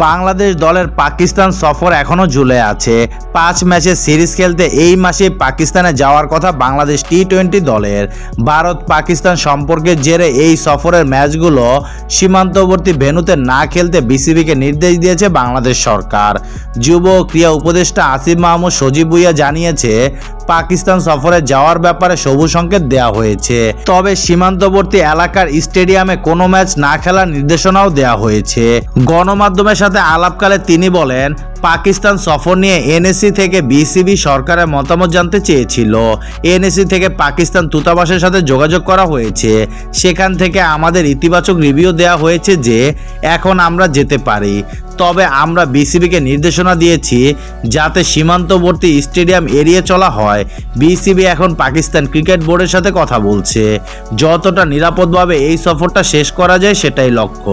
বাংলাদেশ দলের পাকিস্তান সফর এখনও ঝুলে আছে। পাঁচ ম্যাচের সিরিজ খেলতে এই মাসে পাকিস্তানে যাওয়ার কথা বাংলাদেশ টি টোয়েন্টি দলের। ভারত পাকিস্তান সম্পর্কের জেরে এই সফরের ম্যাচগুলো সীমান্তবর্তী ভেন্যুতে না খেলতে বিসিবিকে নির্দেশ দিয়েছে বাংলাদেশ সরকার। যুব ও ক্রীড়া উপদেষ্টা আসিফ মাহমুদ সজীব ভুইয়া জানিয়েছে পাকিস্তান সফরে যাওয়ার ব্যাপারে সবুজ সংকেত দেওয়া হয়েছে। তবে সীমান্তবর্তী এলাকার স্টেডিয়ামে কোনো ম্যাচ না খেলার নির্দেশনাও দেওয়া হয়েছে। গণমাধ্যমের সাথে আলাপকালে তিনি বলেন, পাকিস্তান সফর নিয়ে এনএসসি থেকে বিসিবি সরকারের মতামত জানতে চেয়েছিল। এনএসসি থেকে পাকিস্তান দূতাবাসের সাথে যোগাযোগ করা হয়েছে। সেখান থেকে আমাদের ইতিবাচক রিভিউ দেওয়া হয়েছে যে, এখন আমরা যেতে পারি। তবে আমরা বিসিবিকে নির্দেশনা দিয়েছি যাতে সীমান্তবর্তী স্টেডিয়াম এড়িয়ে চলা হয়। বিসিবি এখন পাকিস্তান ক্রিকেট বোর্ডের সাথে কথা বলছে। যতটা নিরাপদভাবে এই সফরটা শেষ করা যায় সেটাই লক্ষ্য।